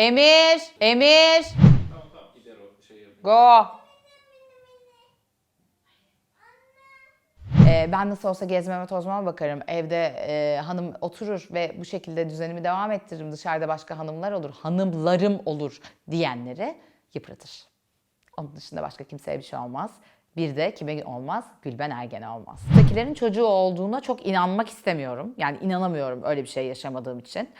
Emir, Emir. Go. Ee, ben nasıl olsa gezmeme tozmama bakarım. Evde e, hanım oturur ve bu şekilde düzenimi devam ettiririm. Dışarıda başka hanımlar olur, hanımlarım olur diyenleri yıpratır. Onun dışında başka kimseye bir şey olmaz. Bir de kime olmaz? Gülben Ergen'e olmaz. Ötekilerin çocuğu olduğuna çok inanmak istemiyorum. Yani inanamıyorum öyle bir şey yaşamadığım için.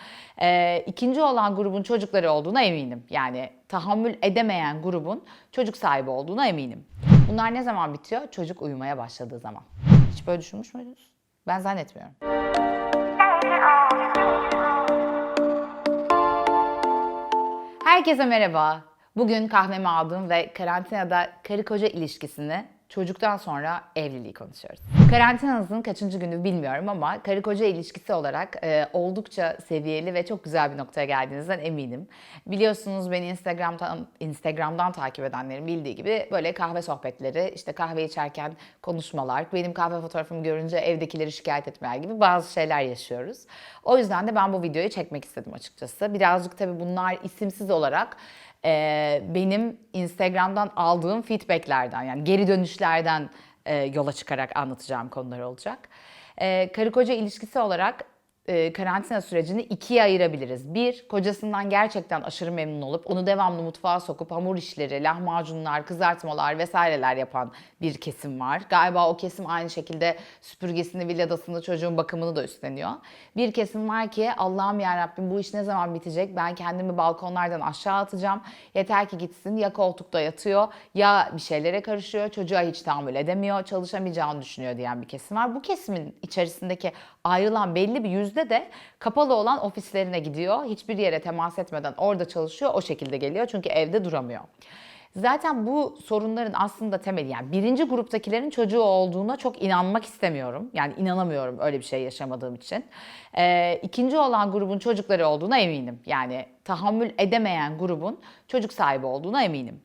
Ee, ikinci olan grubun çocukları olduğuna eminim. Yani tahammül edemeyen grubun çocuk sahibi olduğuna eminim. Bunlar ne zaman bitiyor? Çocuk uyumaya başladığı zaman. Hiç böyle düşünmüş müydünüz? Ben zannetmiyorum. Herkese merhaba. Bugün kahvemi aldım ve karantinada karı koca ilişkisini çocuktan sonra evliliği konuşuyoruz. Karantinanızın kaçıncı günü bilmiyorum ama karı koca ilişkisi olarak e, oldukça seviyeli ve çok güzel bir noktaya geldiğinizden eminim. Biliyorsunuz beni Instagram'dan Instagram'dan takip edenlerin bildiği gibi böyle kahve sohbetleri, işte kahve içerken konuşmalar, benim kahve fotoğrafımı görünce evdekileri şikayet etmeler gibi bazı şeyler yaşıyoruz. O yüzden de ben bu videoyu çekmek istedim açıkçası. Birazcık tabii bunlar isimsiz olarak e, benim Instagram'dan aldığım feedbacklerden yani geri dönüşlerden e, yola çıkarak anlatacağım konular olacak. E, karı koca ilişkisi olarak e, karantina sürecini ikiye ayırabiliriz. Bir, kocasından gerçekten aşırı memnun olup onu devamlı mutfağa sokup hamur işleri, lahmacunlar, kızartmalar vesaireler yapan bir kesim var. Galiba o kesim aynı şekilde süpürgesini, villadasını, çocuğun bakımını da üstleniyor. Bir kesim var ki Allah'ım yarabbim bu iş ne zaman bitecek? Ben kendimi balkonlardan aşağı atacağım. Yeter ki gitsin ya koltukta yatıyor ya bir şeylere karışıyor. Çocuğa hiç tahammül edemiyor. Çalışamayacağını düşünüyor diyen bir kesim var. Bu kesimin içerisindeki ayrılan belli bir yüzde de kapalı olan ofislerine gidiyor. Hiçbir yere temas etmeden orada çalışıyor. O şekilde geliyor çünkü evde duramıyor. Zaten bu sorunların aslında temeli yani birinci gruptakilerin çocuğu olduğuna çok inanmak istemiyorum. Yani inanamıyorum öyle bir şey yaşamadığım için. Ee, ikinci olan grubun çocukları olduğuna eminim. Yani tahammül edemeyen grubun çocuk sahibi olduğuna eminim.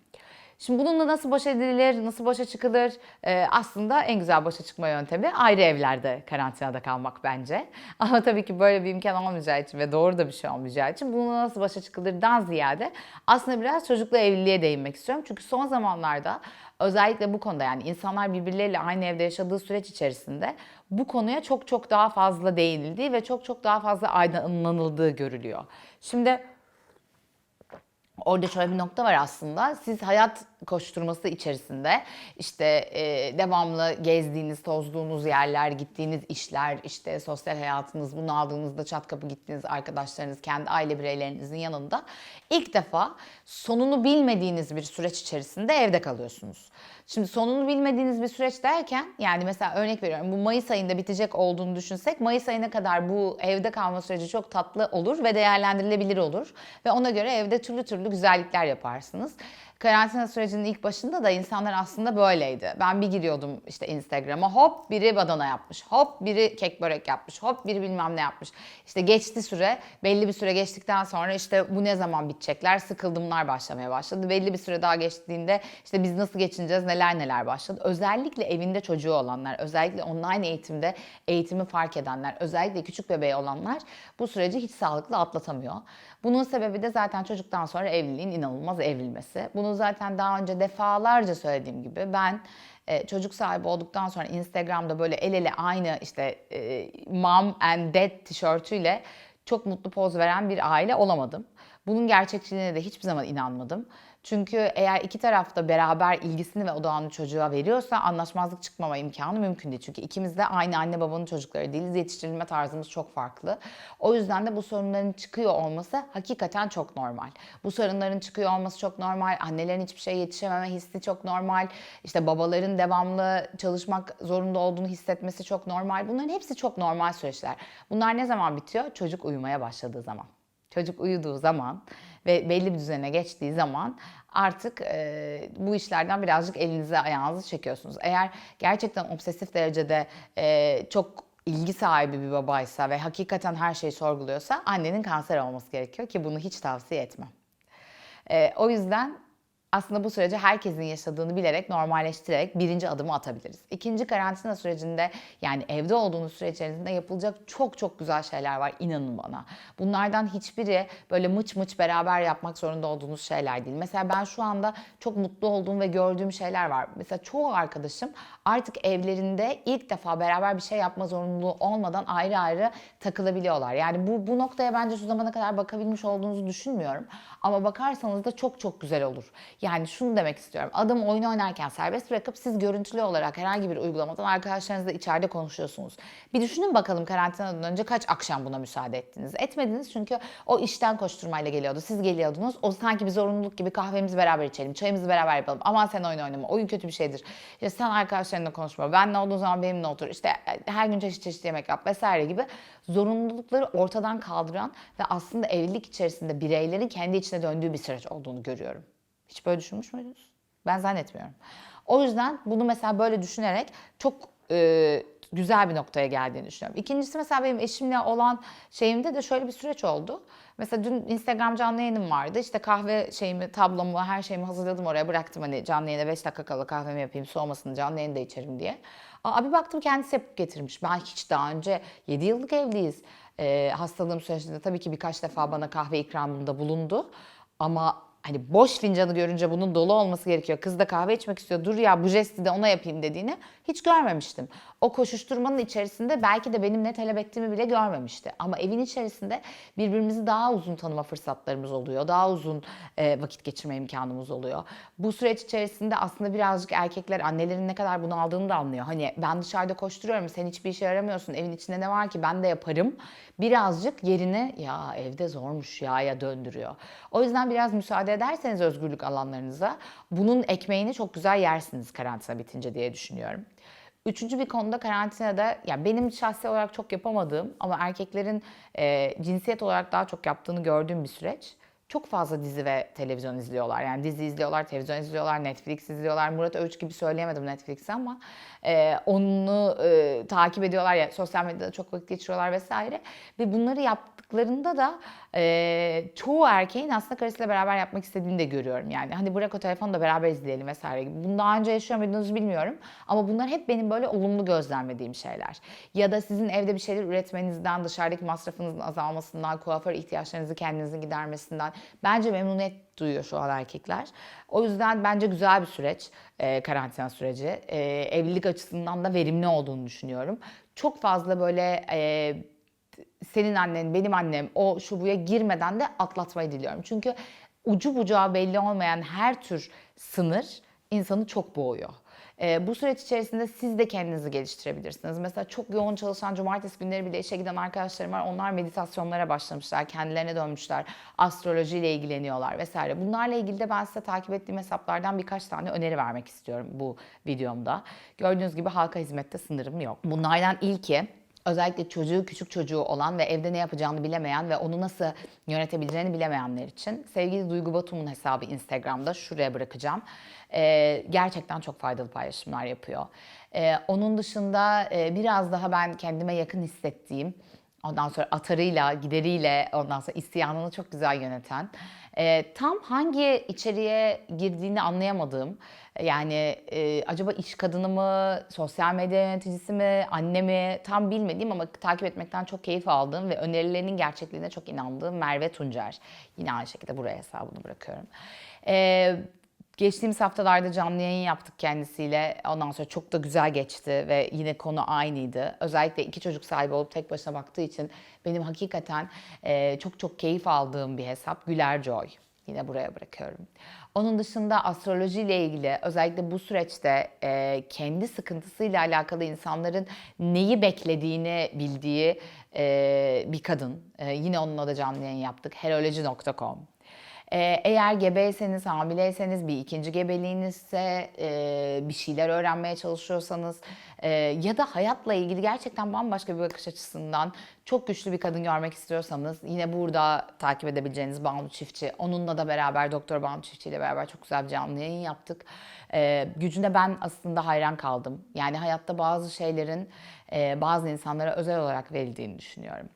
Şimdi bununla nasıl baş edilir, nasıl başa çıkılır? Ee, aslında en güzel başa çıkma yöntemi ayrı evlerde karantinada kalmak bence. Ama tabii ki böyle bir imkan olmayacağı için ve doğru da bir şey olmayacağı için bununla nasıl başa çıkılırdan ziyade aslında biraz çocukla evliliğe değinmek istiyorum. Çünkü son zamanlarda özellikle bu konuda yani insanlar birbirleriyle aynı evde yaşadığı süreç içerisinde bu konuya çok çok daha fazla değinildiği ve çok çok daha fazla aydınlanıldığı görülüyor. Şimdi Orada şöyle bir nokta var aslında. Siz hayat koşturması içerisinde işte e, devamlı gezdiğiniz, tozduğunuz yerler, gittiğiniz işler, işte sosyal hayatınız, bunu aldığınızda çat kapı gittiğiniz arkadaşlarınız, kendi aile bireylerinizin yanında ilk defa sonunu bilmediğiniz bir süreç içerisinde evde kalıyorsunuz. Şimdi sonunu bilmediğiniz bir süreç derken yani mesela örnek veriyorum bu Mayıs ayında bitecek olduğunu düşünsek Mayıs ayına kadar bu evde kalma süreci çok tatlı olur ve değerlendirilebilir olur. Ve ona göre evde türlü türlü güzellikler yaparsınız. Karantina sürecinin ilk başında da insanlar aslında böyleydi. Ben bir giriyordum işte Instagram'a hop biri badana yapmış, hop biri kek börek yapmış, hop biri bilmem ne yapmış. İşte geçti süre, belli bir süre geçtikten sonra işte bu ne zaman bitecekler, sıkıldımlar başlamaya başladı. Belli bir süre daha geçtiğinde işte biz nasıl geçineceğiz, neler neler başladı. Özellikle evinde çocuğu olanlar, özellikle online eğitimde eğitimi fark edenler, özellikle küçük bebeği olanlar bu süreci hiç sağlıklı atlatamıyor. Bunun sebebi de zaten çocuktan sonra evliliğin inanılmaz evrilmesi. Bunu zaten daha önce defalarca söylediğim gibi ben e, çocuk sahibi olduktan sonra Instagram'da böyle el ele aynı işte e, mom and dad tişörtüyle çok mutlu poz veren bir aile olamadım. Bunun gerçekçiliğine de hiçbir zaman inanmadım. Çünkü eğer iki taraf da beraber ilgisini ve odağını çocuğa veriyorsa anlaşmazlık çıkmama imkanı mümkün değil. Çünkü ikimiz de aynı anne babanın çocukları değiliz. Yetiştirilme tarzımız çok farklı. O yüzden de bu sorunların çıkıyor olması hakikaten çok normal. Bu sorunların çıkıyor olması çok normal. Annelerin hiçbir şeye yetişememe hissi çok normal. İşte babaların devamlı çalışmak zorunda olduğunu hissetmesi çok normal. Bunların hepsi çok normal süreçler. Bunlar ne zaman bitiyor? Çocuk uyumaya başladığı zaman. Çocuk uyuduğu zaman ve belli bir düzene geçtiği zaman artık e, bu işlerden birazcık elinize ayağınızı çekiyorsunuz. Eğer gerçekten obsesif derecede e, çok ilgi sahibi bir babaysa ve hakikaten her şeyi sorguluyorsa annenin kanser olması gerekiyor ki bunu hiç tavsiye etmem. E, o yüzden aslında bu süreci herkesin yaşadığını bilerek, normalleştirerek birinci adımı atabiliriz. İkinci karantina sürecinde yani evde olduğunuz süre içerisinde yapılacak çok çok güzel şeyler var inanın bana. Bunlardan hiçbiri böyle mıç mıç beraber yapmak zorunda olduğunuz şeyler değil. Mesela ben şu anda çok mutlu olduğum ve gördüğüm şeyler var. Mesela çoğu arkadaşım artık evlerinde ilk defa beraber bir şey yapma zorunluluğu olmadan ayrı ayrı takılabiliyorlar. Yani bu, bu noktaya bence şu zamana kadar bakabilmiş olduğunuzu düşünmüyorum. Ama bakarsanız da çok çok güzel olur. Yani şunu demek istiyorum. Adam oyun oynarken serbest bırakıp siz görüntülü olarak herhangi bir uygulamadan arkadaşlarınızla içeride konuşuyorsunuz. Bir düşünün bakalım karantinadan önce kaç akşam buna müsaade ettiniz? Etmediniz çünkü o işten koşturmayla geliyordu. Siz geliyordunuz. O sanki bir zorunluluk gibi kahvemizi beraber içelim, çayımızı beraber yapalım. Aman sen oyun oynama. Oyun kötü bir şeydir. İşte sen arkadaşlarınla konuşma. Ben ne olduğu zaman benimle otur. İşte her gün çeşit çeşit yemek yap vesaire gibi zorunlulukları ortadan kaldıran ve aslında evlilik içerisinde bireylerin kendi içine döndüğü bir süreç olduğunu görüyorum. Hiç böyle düşünmüş müydünüz? Ben zannetmiyorum. O yüzden bunu mesela böyle düşünerek çok e, güzel bir noktaya geldiğini düşünüyorum. İkincisi mesela benim eşimle olan şeyimde de şöyle bir süreç oldu. Mesela dün Instagram canlı yayınım vardı. İşte kahve şeyimi, tablomu, her şeyimi hazırladım oraya bıraktım. Hani canlı yayına 5 dakika kala kahvemi yapayım, soğumasını canlı yayında içerim diye. Aa, bir baktım kendisi yapıp getirmiş. Ben hiç daha önce 7 yıllık evliyiz. Ee, hastalığım sürecinde tabii ki birkaç defa bana kahve ikramında bulundu. Ama hani boş fincanı görünce bunun dolu olması gerekiyor. Kız da kahve içmek istiyor. Dur ya bu jesti de ona yapayım dediğini hiç görmemiştim. O koşuşturmanın içerisinde belki de benim ne talep ettiğimi bile görmemişti. Ama evin içerisinde birbirimizi daha uzun tanıma fırsatlarımız oluyor. Daha uzun e, vakit geçirme imkanımız oluyor. Bu süreç içerisinde aslında birazcık erkekler annelerin ne kadar bunu aldığını da anlıyor. Hani ben dışarıda koşturuyorum sen hiçbir işe yaramıyorsun. Evin içinde ne var ki ben de yaparım. Birazcık yerini ya evde zormuş ya ya döndürüyor. O yüzden biraz müsaade ederseniz özgürlük alanlarınıza bunun ekmeğini çok güzel yersiniz karantina bitince diye düşünüyorum. Üçüncü bir konuda karantinada ya benim şahsi olarak çok yapamadığım ama erkeklerin e, cinsiyet olarak daha çok yaptığını gördüğüm bir süreç. Çok fazla dizi ve televizyon izliyorlar. Yani dizi izliyorlar, televizyon izliyorlar, Netflix izliyorlar. Murat Övüç gibi söyleyemedim Netflix'i ama e, onu e, takip ediyorlar ya sosyal medyada çok vakit geçiriyorlar vesaire. Ve bunları yaptıklarında da e, çoğu erkeğin aslında karısıyla beraber yapmak istediğini de görüyorum. Yani hani bırak o telefonu da beraber izleyelim vesaire gibi. Bunu daha önce yaşıyor muydunuz bilmiyorum. Ama bunlar hep benim böyle olumlu gözlemlediğim şeyler. Ya da sizin evde bir şeyler üretmenizden, dışarıdaki masrafınızın azalmasından, kuaför ihtiyaçlarınızı kendinizin gidermesinden bence memnuniyet duyuyor şu an erkekler. O yüzden bence güzel bir süreç e, karantina süreci. E, evlilik açısından da verimli olduğunu düşünüyorum. Çok fazla böyle e, senin annen, benim annem o şu buya girmeden de atlatmayı diliyorum. Çünkü ucu bucağı belli olmayan her tür sınır insanı çok boğuyor. Ee, bu süreç içerisinde siz de kendinizi geliştirebilirsiniz. Mesela çok yoğun çalışan cumartesi günleri bile işe giden arkadaşlarım var. Onlar meditasyonlara başlamışlar, kendilerine dönmüşler, astrolojiyle ilgileniyorlar vesaire. Bunlarla ilgili de ben size takip ettiğim hesaplardan birkaç tane öneri vermek istiyorum bu videomda. Gördüğünüz gibi halka hizmette sınırım yok. Bunlardan ilki özellikle çocuğu küçük çocuğu olan ve evde ne yapacağını bilemeyen ve onu nasıl yönetebileceğini bilemeyenler için sevgili Duygu Batum'un hesabı Instagram'da şuraya bırakacağım. Ee, gerçekten çok faydalı paylaşımlar yapıyor. Ee, onun dışında e, biraz daha ben kendime yakın hissettiğim Ondan sonra atarıyla, gideriyle, ondan sonra isyanını çok güzel yöneten, e, tam hangi içeriğe girdiğini anlayamadığım, yani e, acaba iş kadını mı, sosyal medya yöneticisi mi, anne mi tam bilmediğim ama takip etmekten çok keyif aldığım ve önerilerinin gerçekliğine çok inandığım Merve Tuncer. Yine aynı şekilde buraya hesabını bırakıyorum. E, Geçtiğimiz haftalarda canlı yayın yaptık kendisiyle. Ondan sonra çok da güzel geçti ve yine konu aynıydı. Özellikle iki çocuk sahibi olup tek başına baktığı için benim hakikaten e, çok çok keyif aldığım bir hesap Güler Joy. Yine buraya bırakıyorum. Onun dışında astroloji ile ilgili özellikle bu süreçte e, kendi sıkıntısıyla alakalı insanların neyi beklediğini bildiği e, bir kadın. Yine onunla da canlı yayın yaptık. Heroloji.com. Ee, eğer gebeyseniz, hamileyseniz, bir ikinci gebeliğinizse, e, bir şeyler öğrenmeye çalışıyorsanız e, ya da hayatla ilgili gerçekten bambaşka bir bakış açısından çok güçlü bir kadın görmek istiyorsanız yine burada takip edebileceğiniz Banu Çiftçi. Onunla da beraber Doktor Banu Çiftçi ile beraber çok güzel bir canlı yayın yaptık. E, gücüne ben aslında hayran kaldım. Yani hayatta bazı şeylerin e, bazı insanlara özel olarak verildiğini düşünüyorum.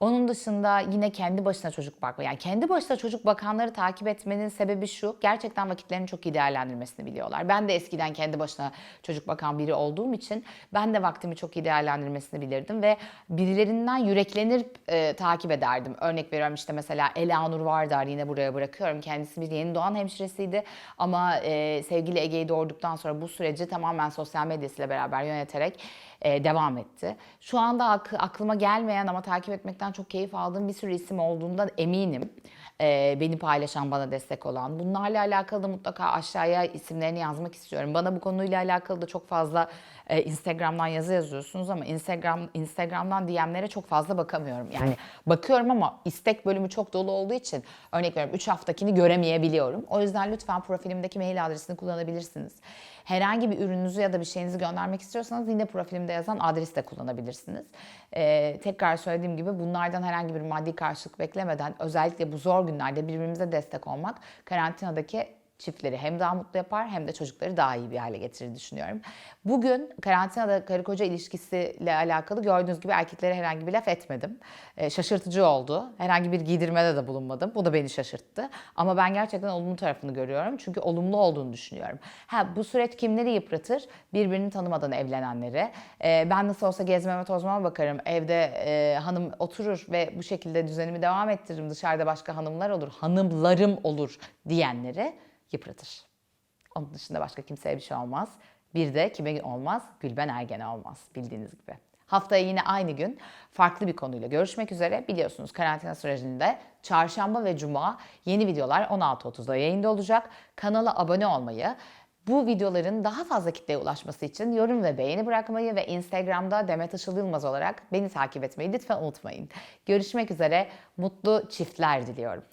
Onun dışında yine kendi başına çocuk bakma. Yani kendi başına çocuk bakanları takip etmenin sebebi şu. Gerçekten vakitlerini çok iyi değerlendirmesini biliyorlar. Ben de eskiden kendi başına çocuk bakan biri olduğum için ben de vaktimi çok iyi değerlendirmesini bilirdim ve birilerinden yüreklenip e, takip ederdim. Örnek veriyorum işte mesela Elanur Vardar yine buraya bırakıyorum. Kendisi bir yeni doğan hemşiresiydi ama e, sevgili Ege'yi doğurduktan sonra bu süreci tamamen sosyal medyasıyla beraber yöneterek e, devam etti. Şu anda ak- aklıma gelmeyen ama takip etmekten çok keyif aldığım bir sürü isim olduğundan eminim. E, beni paylaşan, bana destek olan. Bunlarla alakalı da mutlaka aşağıya isimlerini yazmak istiyorum. Bana bu konuyla alakalı da çok fazla e, Instagram'dan yazı yazıyorsunuz ama Instagram Instagram'dan DM'lere çok fazla bakamıyorum. Yani bakıyorum ama istek bölümü çok dolu olduğu için örnek veriyorum 3 haftakini göremeyebiliyorum. O yüzden lütfen profilimdeki mail adresini kullanabilirsiniz. Herhangi bir ürününüzü ya da bir şeyinizi göndermek istiyorsanız yine profilimde yazan adresi de kullanabilirsiniz. Ee, tekrar söylediğim gibi bunlardan herhangi bir maddi karşılık beklemeden özellikle bu zor günlerde birbirimize destek olmak karantinadaki çiftleri hem daha mutlu yapar hem de çocukları daha iyi bir hale getirir düşünüyorum. Bugün karantinada karı koca ilişkisiyle alakalı gördüğünüz gibi erkeklere herhangi bir laf etmedim. Ee, şaşırtıcı oldu. Herhangi bir giydirmede de bulunmadım. Bu da beni şaşırttı. Ama ben gerçekten olumlu tarafını görüyorum. Çünkü olumlu olduğunu düşünüyorum. Ha bu süreç kimleri yıpratır? Birbirini tanımadan evlenenleri. Ee, ben nasıl olsa gezmeme tozmama bakarım. Evde e, hanım oturur ve bu şekilde düzenimi devam ettiririm. Dışarıda başka hanımlar olur. Hanımlarım olur diyenleri yıpratır. Onun dışında başka kimseye bir şey olmaz. Bir de kime olmaz? Gülben Ergen'e olmaz bildiğiniz gibi. Haftaya yine aynı gün farklı bir konuyla görüşmek üzere. Biliyorsunuz karantina sürecinde çarşamba ve cuma yeni videolar 16.30'da yayında olacak. Kanala abone olmayı, bu videoların daha fazla kitleye ulaşması için yorum ve beğeni bırakmayı ve Instagram'da Demet Işıl Yılmaz olarak beni takip etmeyi lütfen unutmayın. Görüşmek üzere, mutlu çiftler diliyorum.